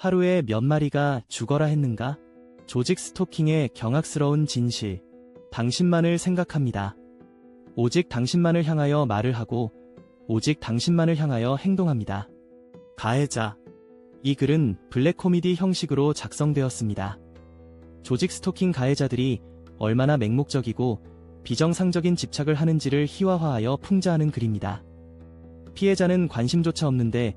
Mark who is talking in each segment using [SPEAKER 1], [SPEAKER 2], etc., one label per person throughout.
[SPEAKER 1] 하루에 몇 마리가 죽어라 했는가? 조직 스토킹의 경악스러운 진실. 당신만을 생각합니다. 오직 당신만을 향하여 말을 하고, 오직 당신만을 향하여 행동합니다. 가해자. 이 글은 블랙 코미디 형식으로 작성되었습니다. 조직 스토킹 가해자들이 얼마나 맹목적이고 비정상적인 집착을 하는지를 희화화하여 풍자하는 글입니다. 피해자는 관심조차 없는데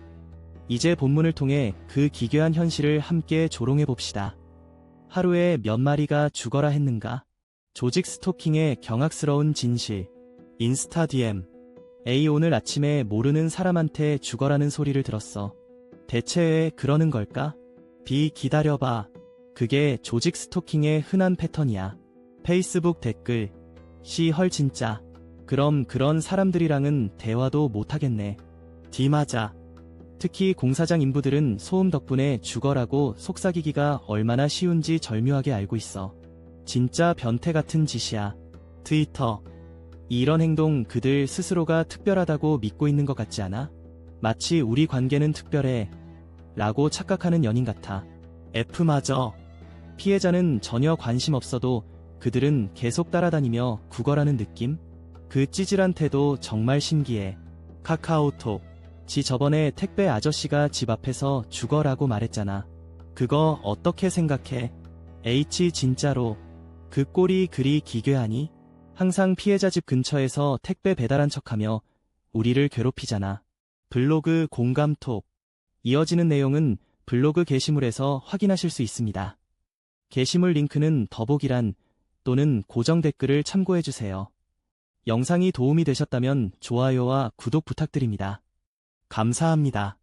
[SPEAKER 1] 이제 본문을 통해 그 기괴한 현실을 함께 조롱해 봅시다. 하루에 몇 마리가 죽어라 했는가? 조직 스토킹의 경악스러운 진실. 인스타 DM. A 오늘 아침에 모르는 사람한테 죽어라는 소리를 들었어. 대체 왜 그러는 걸까? B 기다려봐. 그게 조직 스토킹의 흔한 패턴이야. 페이스북 댓글. C 헐 진짜. 그럼 그런 사람들이랑은 대화도 못하겠네. D 맞아. 특히 공사장 인부들은 소음 덕분에 죽어라고 속삭이기가 얼마나 쉬운지 절묘하게 알고 있어. 진짜 변태 같은 짓이야. 트위터. 이런 행동 그들 스스로가 특별하다고 믿고 있는 것 같지 않아? 마치 우리 관계는 특별해. 라고 착각하는 연인 같아. F마저. 피해자는 전혀 관심 없어도 그들은 계속 따라다니며 구걸하는 느낌? 그 찌질한 태도 정말 신기해. 카카오톡. 지 저번에 택배 아저씨가 집 앞에서 죽어라고 말했잖아. 그거 어떻게 생각해? H 진짜로. 그 꼴이 그리 기괴하니? 항상 피해자 집 근처에서 택배 배달한 척하며 우리를 괴롭히잖아. 블로그 공감톡. 이어지는 내용은 블로그 게시물에서 확인하실 수 있습니다. 게시물 링크는 더보기란 또는 고정 댓글을 참고해주세요. 영상이 도움이 되셨다면 좋아요와 구독 부탁드립니다. 감사합니다.